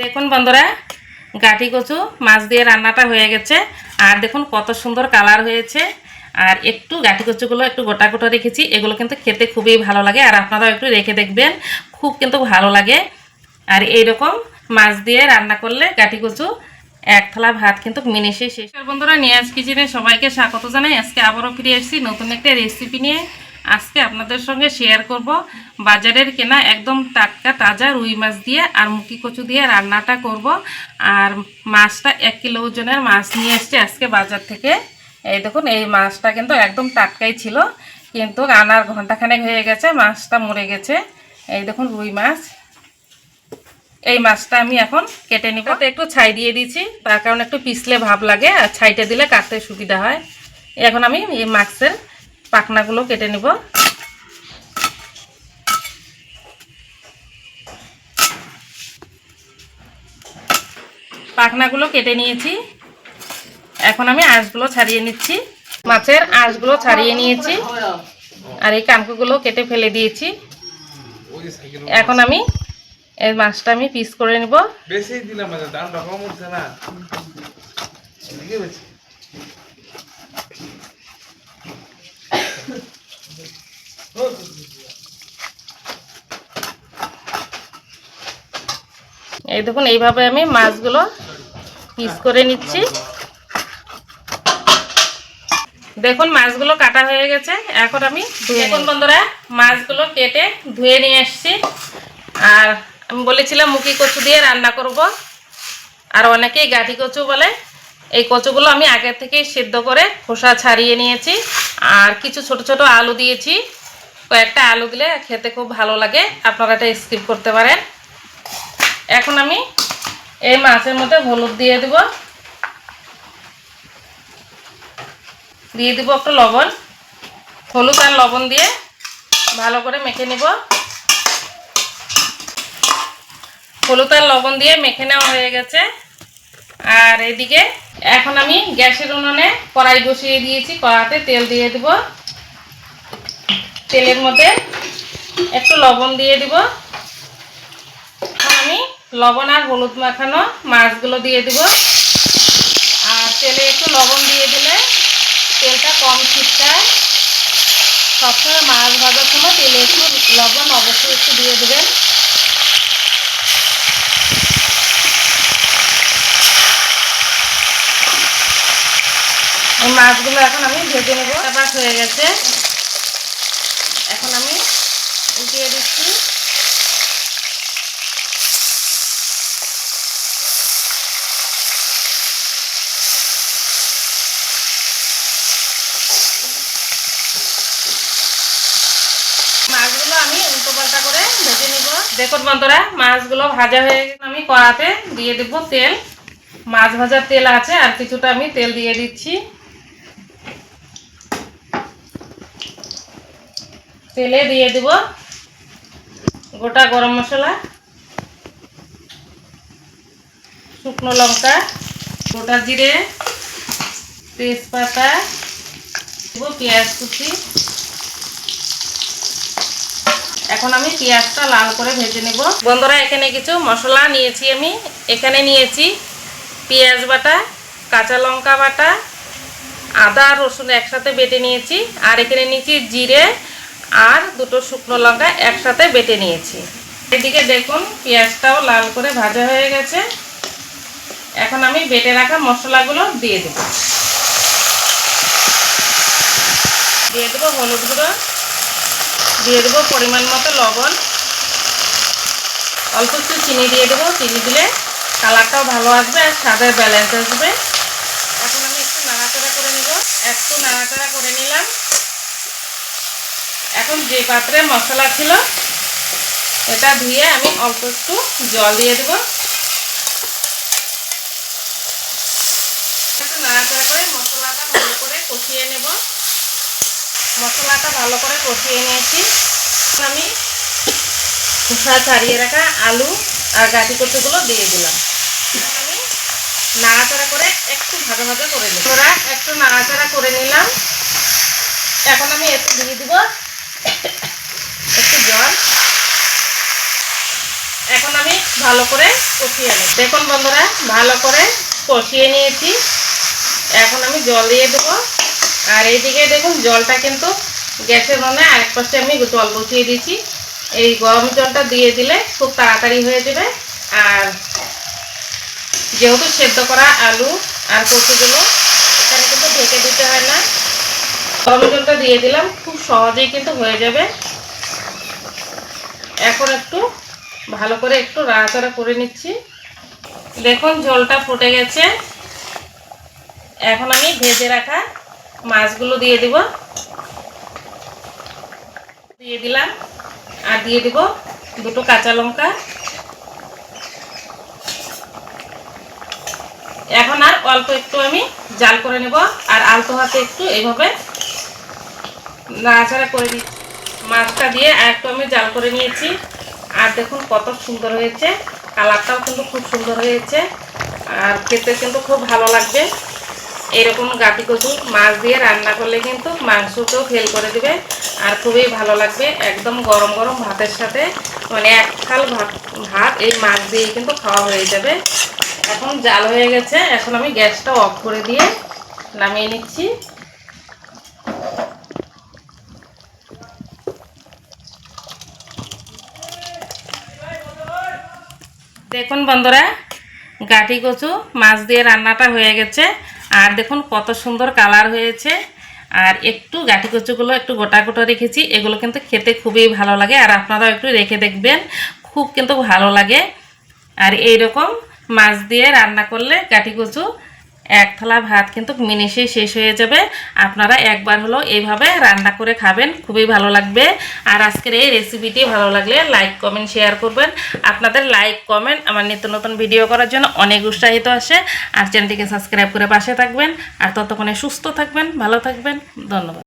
দেখুন বন্ধুরা, গাঠি কচু, মাছ দিয়ে রান্নাটা হয়ে গেছে। আর দেখুন কত সুন্দর কালার হয়েছে। আর একটু গাঠি কচুগুলো একটু গোটা গোটা রেখেছি, এগুলো কিন্তু খেতে খুবই ভালো লাগে আর আপনারাও একটু রেখে দেখবেন, খুব কিন্তু ভালো লাগে। আর এইরকম মাছ দিয়ে রান্না করলে গাঠি কচু, এক থালা ভাত কিন্তু মিনিশে শেষ। বন্ধুরা, নিয়াজ কিচেনে সবাইকে স্বাগত জানাই। আজকে আবারও ফিরে এসেছি নতুন একটা রেসিপি নিয়ে। আজকে আপনাদের সঙ্গে শেয়ার করব। বাজারের কেনা একদম টাটকা তাজা রুই মাছ দিয়ে আর মুখি কচু দিয়ে রান্নাটা করব। আর মাছটা এক কিলো ওজনের মাছ নিয়ে এসেছি আজকে বাজার থেকে। এই দেখুন, এই মাছটা কিন্তু একদম টাটকাই ছিল, কিন্তু আনার ঘন্টাখানেক হয়ে গেছে, মাছটা মরে গেছে। এই দেখুন রুই মাছ। এই মাছটা আমি এখন কেটে নিব। একটু ছাই দিয়ে দিয়েছি, তার কারণে একটু পিছলে ভাব লাগে, আর ছাইটা দিলে কাটতে সুবিধা হয়। এখন আমি এই মাছের পাখনাগুলো কেটে নিব। পাখনাগুলো কেটে নিয়েছি। এখন আমি আঁশগুলো ছাড়িয়ে নিচ্ছি। মাছের আঁশগুলো ছাড়িয়ে নিয়েছি। আর এই কানকুগুলো কেটে ফেলে দিয়েছি। এখন আমি এই মাছটা আমি পিস করে নিব। বেশি দিলাম না দামটা কম উঠছে না। এই দেখুন এইভাবে আমি মাছগুলো পিস করে নিচ্ছি। দেখুন মাছগুলো কাটা হয়ে গেছে। এখন আমি দেখুন বন্ধুরা মাছগুলো কেটে ধুয়ে নিয়ে এসছি। আর আমি বলেছিলাম মুখি কচু দিয়ে রান্না করব। আর অনেকেই গাঠি কচু বলে। এই কচুগুলো আমি আগে থেকেই সিদ্ধ করে খোসা ছাড়িয়ে নিয়েছি। আর কিছু ছোট ছোট আলু দিয়েছি। কয়েকটা আলু দিলে খেতে খুব ভালো লাগে। আপনারা এটা স্কিপ করতে পারেন। এখন আমি এই মাছের মধ্যে হলুদ দিয়ে দেব। দিয়ে দিব একটু লবণ। হলুদ আর লবণ দিয়ে ভালো করে মেখে নিব। হলুদ আর লবণ দিয়ে মেখে নেওয়া হয়ে গেছে। আর এদিকে এখন আমি গ্যাসের উনুনে কড়াই বসিয়ে দিয়েছি, কড়াতে তেল দিয়ে দেব। তেলের মধ্যে একটু লবণ দিয়ে দিব। আমি লবণ আর হলুদ মাখানো মাছগুলো দিয়ে দিব। আর তেলে একটু লবণ দিয়ে দিলে তেলটা কম ছিটকায়। সবসময় মাছ ভাজার সময় তেলে একটু লবণ অবশ্যই একটু দিয়ে দেবেন। এই মাছগুলো এখন আমি ভেজে নেব। আবার হয়ে গেছে। এখন আমি উঠিয়ে দিচ্ছি। মাছগুলো আমি উল্টো পাল্টা করে ভেজে নিব। দেখুন বন্ধুরা, মাছগুলো ভাজা হয়ে গেছে। আমি কড়াতে দিয়ে দেব তেল। মাছ ভাজার তেল আছে, আর কিছুটা আমি তেল দিয়ে দিচ্ছি। তেলে দিয়ে দেব গোটা গরম মশলা, শুকনো লঙ্কা, গোটা জিরে, তেজপাতা, দেবো পেঁয়াজ কুচি। এখন আমি পেঁয়াজটা লাল করে ভেজে নেব। বন্ধুরা, এখানে কিছু মশলা নিয়েছি আমি। এখানে নিয়েছি পেঁয়াজ বাটা, কাঁচা লঙ্কা বাটা, আদা রসুন একসাথে বেটে নিয়েছি। আর এখানে নিয়েছি জিরে আর দুটো শুকনো লঙ্কা একসাথে বেটে নিয়েছি। এদিকে দেখুন, পেঁয়াজটাও লাল করে ভাজা হয়ে গেছে। এখন আমি বেটে রাখা মশলাগুলো দিয়ে দেব। দিয়ে দেবো হলুদ গুঁড়ো, দিয়ে দেবো পরিমাণ মতো লবণ। অল্প একটু চিনি দিয়ে দেবো, চিনি দিলে কালারটাও ভালো আসবে আর স্বাদের ব্যালেন্স আসবে। এখন আমি একটু নাড়াচাড়া করে নেব। একটু নাড়াচাড়া করে নিলাম। এখন যে পাত্রে মশলা ছিল এটা ধুয়ে আমি অল্প একটু জল দিয়ে দেবো। একটু নাড়াচাড়া করে মশলাটা ভালো করে কষিয়ে নেব। মশলাটা ভালো করে কষিয়ে নিয়েছি। আমি খোসা ছাড়িয়ে রাখা আলু আর গাঠি কচুগুলো দিয়ে দিলাম। আমি নাড়াচাড়া করে একটু ভাজা ভাজা করে ওরা একটু নাড়াচাড়া করে নিলাম। এখন আমি একটু দিয়ে দিব একটু জল। এখন আমি ভালো করে কষিয়ে নিই দেখুন বন্ধুরা, ভালো করে কষিয়ে নিয়েছি। এখন আমি জল দিয়ে দেবো। আর এইদিকে দেখুন, জলটা কিন্তু গ্যাসের মনে আরেক পাশে আমি জল বসিয়ে দিয়েছি। এই গরম জলটা দিয়ে দিলে খুব তাড়াতাড়ি হয়ে যাবে। আর যেহেতু সেদ্ধ করা আলু আর কচুগুলো, এখানে কিন্তু ঢেকে দিতে হয় না। জলটা দিয়ে দিলাম। খুব সহজেই কিন্তু হয়ে যাবে। এখন একটু ভালো করে একটু নাড়াচাড়া করে নিচ্ছি। দেখুন, ঝোলটা ফুটে গেছে। এখন আমি ভেজে রাখা মাছগুলো দিয়ে দিব। দিয়ে দিলাম। আর দিয়ে দিব দুটো কাঁচা লঙ্কা। এখন আর অল্প একটু আমি জাল করে নেব। আর আলতো হাতে একটু এইভাবে নাড়াচাড়া করে দিচ্ছি মাছটা দিয়ে আর একটু আমি জাল করে নিয়েছি। আর দেখুন কত সুন্দর হয়েছে। কালারটাও কিন্তু খুব সুন্দর হয়েছে। আর খেতে কিন্তু খুব ভালো লাগবে। এরকম গাটি কচু মাছ দিয়ে রান্না করলে কিন্তু মাংসকেও ফেল করে দেবে। আর খুবই ভালো লাগবে একদম গরম গরম ভাতের সাথে। মানে এক থাল ভাত ভাত এই মাছ দিয়ে কিন্তু খাওয়া হয়ে যাবে। এখন জাল হয়ে গেছে। এখন আমি গ্যাসটা অফ করে দিয়ে নামিয়ে নিচ্ছি। দেখুন বন্ধুরা, গাঠি কচু, মাছ দিয়ে রান্নাটা হয়ে গেছে। আর দেখুন কত সুন্দর কালার হয়েছে। আর একটু গাঠি কচুগুলো একটু গোটা গোটা রেখেছি, এগুলো কিন্তু খেতে খুবই ভালো লাগে। আর আপনারাও একটু রেখে দেখবেন, খুব কিন্তু ভালো লাগে। আর এই রকম মাছ দিয়ে রান্না করলে গাঠি কচু এক থালা ভাত কিন্তু মিনিশেই শেষ হয়ে যাবে। আপনারা একবার হলো এইভাবে রান্না করে খাবেন, খুবই ভালো লাগবে। আর আজকের এই রেসিপিটি ভালো লাগলে লাইক কমেন্ট শেয়ার করবেন। আপনাদের লাইক কমেন্ট আমার নিত্য নতুন ভিডিও করার জন্য অনেক উৎসাহিত আসে। আর চ্যানেলটিকে সাবস্ক্রাইব করে পাশে থাকবেন। আর ততক্ষণে সুস্থ থাকবেন, ভালো থাকবেন। ধন্যবাদ।